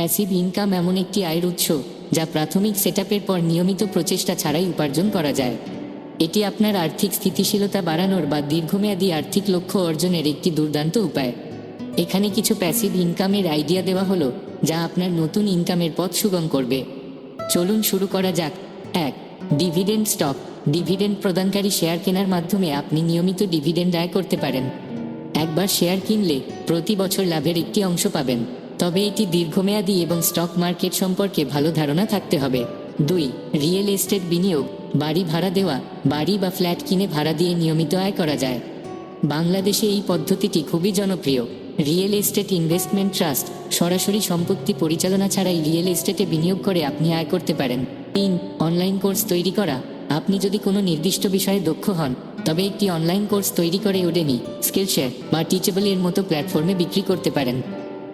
Passive income এমন একটি আয়ের উৎস, যা প্রাথমিক সেটআপের পর নিয়মিত প্রচেষ্টা ছাড়াই উপার্জন করা যায়। এটি আপনার আর্থিক স্থিতিশীলতা বাড়ানোর বা দীর্ঘমেয়াদী আর্থিক লক্ষ্য অর্জনের একটি দুর্দান্ত উপায়। এখানে কিছু প্যাসিভ ইনকামের আইডিয়া দেওয়া হলো, যা আপনার নতুন ইনকামের পথ সুগম করবে। চলুন শুরু করা যাক। এক ডিভিডেন্ড স্টক ডিভিডেন্ড প্রদানকারী শেয়ার কেনার মাধ্যমে আপনি নিয়মিত ডিভিডেন্ড আয় করতে পারেন। একবার শেয়ার কিনলে প্রতি বছর লাভের একটি অংশ পাবেন। তবে এটি দীর্ঘমেয়াদী এবং স্টক মার্কেট সম্পর্কে ভালো ধারণা থাকতে হবে। দুই, রিয়েল এস্টেট বিনিয়োগ, বাড়ি ভাড়া দেওয়া, বাড়ি বা ফ্ল্যাট কিনে ভাড়া দিয়ে নিয়মিত আয় করা যায়। বাংলাদেশে এই পদ্ধতিটি খুবই জনপ্রিয়। রিয়েল এস্টেট ইনভেস্টমেন্ট ট্রাস্ট সরাসরি সম্পত্তি পরিচালনা ছাড়াই রিয়েল এস্টেটে বিনিয়োগ করে আপনি আয় করতে পারেন। তিন, অনলাইন কোর্স তৈরি করা। আপনি যদি কোনো নির্দিষ্ট বিষয়ে দক্ষ হন, তবে একটি অনলাইন কোর্স তৈরি করে ওডেমি, স্কিলশেয়ার বা টিচেবল এর মতো প্ল্যাটফর্মে বিক্রি করতে পারেন।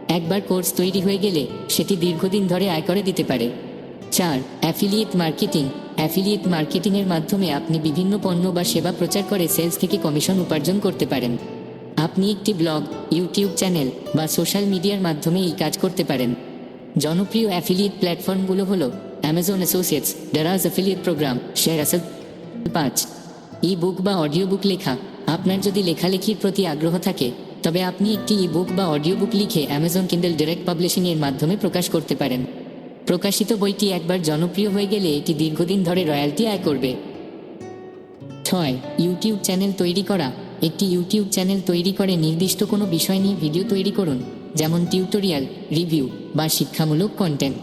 একবার কোর্স তৈরি হয়ে গেলে সেটি দীর্ঘদিন ধরে আয় করে দিতে পারে। চার অ্যাফিলিয়েট মার্কেটিং অ্যাফিলিয়েট মার্কেটিংয়ের মাধ্যমে আপনি বিভিন্ন পণ্য বা সেবা প্রচার করে সেলস থেকে কমিশন উপার্জন করতে পারেন। আপনি একটি ব্লগ ইউটিউব চ্যানেল বা সোশ্যাল মিডিয়ার মাধ্যমে এই কাজ করতে পারেন। জনপ্রিয় অ্যাফিলিয়েট প্ল্যাটফর্মগুলো হলো Amazon Associates Daraz affiliate program ShareASale পাঁচ ই বুক বা অডিও বুক লেখা। আপনার যদি লেখালেখির প্রতি আগ্রহ থাকে তবে আপনি একটি ই বুক বা অডিও বুক লিখে অ্যামাজন কিন্ডেল ডিরেক্ট পাবলিশিং এর মাধ্যমে প্রকাশ করতে পারেন। প্রকাশিত বইটি একবার জনপ্রিয় হয়ে গেলে এটি দীর্ঘদিন ধরে রয়্যালটি আয় করবে। ছয় ইউটিউব চ্যানেল তৈরি করা। একটি ইউটিউব চ্যানেল তৈরি করে নির্দিষ্ট কোনো বিষয় নিয়ে ভিডিও তৈরি করুন, যেমন টিউটোরিয়াল, রিভিউ বা শিক্ষামূলক কন্টেন্ট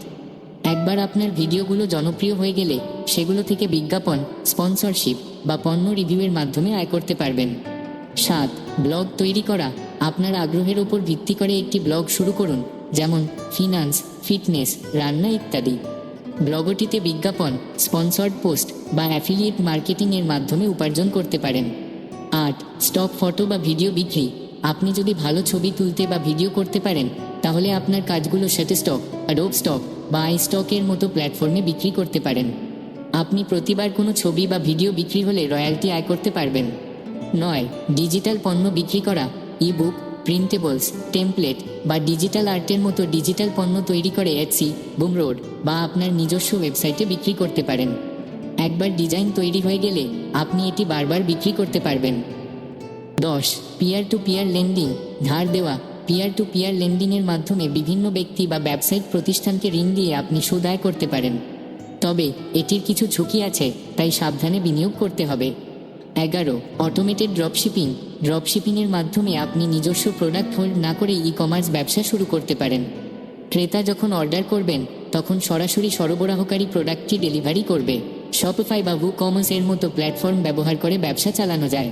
একবার আপনার ভিডিওগুলো জনপ্রিয় হয়ে গেলে সেগুলো থেকে বিজ্ঞাপন স্পন্সরশিপ বা পণ্য রিভিউয়ের মাধ্যমে আয় করতে পারবেন। সাত, ব্লগ তৈরি করা। আপনার আগ্রহের উপর ভিত্তি করে একটি ব্লগ শুরু করুন, যেমন ফিনান্স, ফিটনেস, রান্না ইত্যাদি। ব্লগটিতে বিজ্ঞাপন, স্পন্সর্ড পোস্ট বা অ্যাফিলিয়েট মার্কেটিংয়ের মাধ্যমে উপার্জন করতে পারেন। আট স্টক ফটো বা ভিডিও বিক্রি। আপনি যদি ভালো ছবি তুলতে বা ভিডিও করতে পারেন, তাহলে আপনার কাজগুলো সেটে স্টক অ্যাডোব স্টক বা আই স্টকের মতো প্ল্যাটফর্মে বিক্রি করতে পারেন। আপনি প্রতিবার কোনো ছবি বা ভিডিও বিক্রি হলে রয়্যালটি আয় করতে পারবেন। নয় ডিজিটাল পণ্য বিক্রি করা ইবুক প্রিন্টেবলস টেমপ্লেট বা ডিজিটাল আর্টের মতো ডিজিটাল পণ্য তৈরি করে এটসি বুমরোড বা আপনার নিজস্ব ওয়েবসাইটে বিক্রি করতে পারেন। একবার ডিজাইন তৈরি হয়ে গেলে আপনি এটি বারবার বিক্রি করতে পারবেন। দশ পিয়ার টু পিয়ার লেন্ডিং ধার দেওয়া পিয়ার টু পিয়ার লেন্ডিংয়ের মাধ্যমে বিভিন্ন ব্যক্তি বা ব্যবসায়িক প্রতিষ্ঠানকে ঋণ দিয়ে আপনি সুদ আয় করতে পারেন। তবে এটির কিছু ঝুঁকি আছে, তাই সাবধানে বিনিয়োগ করতে হবে। এগারো অটোমেটেড ড্রপশিপিং ড্রপশিপিংয়ের মাধ্যমে আপনি নিজস্ব প্রোডাক্ট হোল্ড না করে ই কমার্স ব্যবসা শুরু করতে পারেন। ক্রেতা যখন অর্ডার করবেন, তখন সরাসরি সরবরাহকারী প্রোডাক্টটি ডেলিভারি করবে। শপিফাই বা ভু কমার্স এর মতো প্ল্যাটফর্ম ব্যবহার করে ব্যবসা চালানো যায়।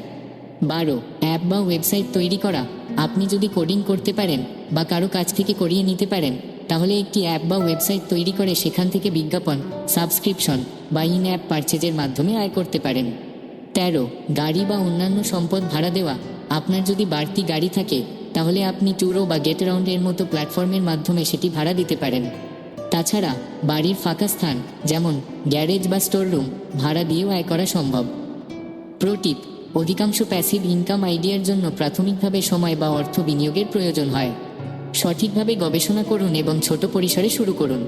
বারো অ্যাপ বা ওয়েবসাইট তৈরি করা। আপনি যদি কোডিং করতে পারেন বা কারও কাছ থেকে করিয়ে নিতে পারেন, তাহলে একটি অ্যাপ বা ওয়েবসাইট তৈরি করে সেখান থেকে বিজ্ঞাপন সাবস্ক্রিপশন বা ইন অ্যাপ পারচেজের মাধ্যমে আয় করতে পারেন। তেরো, গাড়ি বা অন্যান্য সম্পদ ভাড়া দেওয়া। আপনার যদি বাড়তি গাড়ি থাকে, তাহলে আপনি ট্যুরো বা গেট রাউন্ডের মতো প্ল্যাটফর্মের মাধ্যমে সেটি ভাড়া দিতে পারেন। তাছাড়া, বাড়ির ফাঁকা স্থান, যেমন গ্যারেজ বা স্টোর রুম ভাড়া দিয়েও আয় করা সম্ভব। প্রোটিপ অধিকাংশ প্যাসিভ ইনকাম আইডিয়ার জন্য প্রাথমিকভাবে সময় বা অর্থ বিনিয়োগের প্রয়োজন হয়। সঠিকভাবে গবেষণা করুন এবং ছোট পরিসরে শুরু করুন।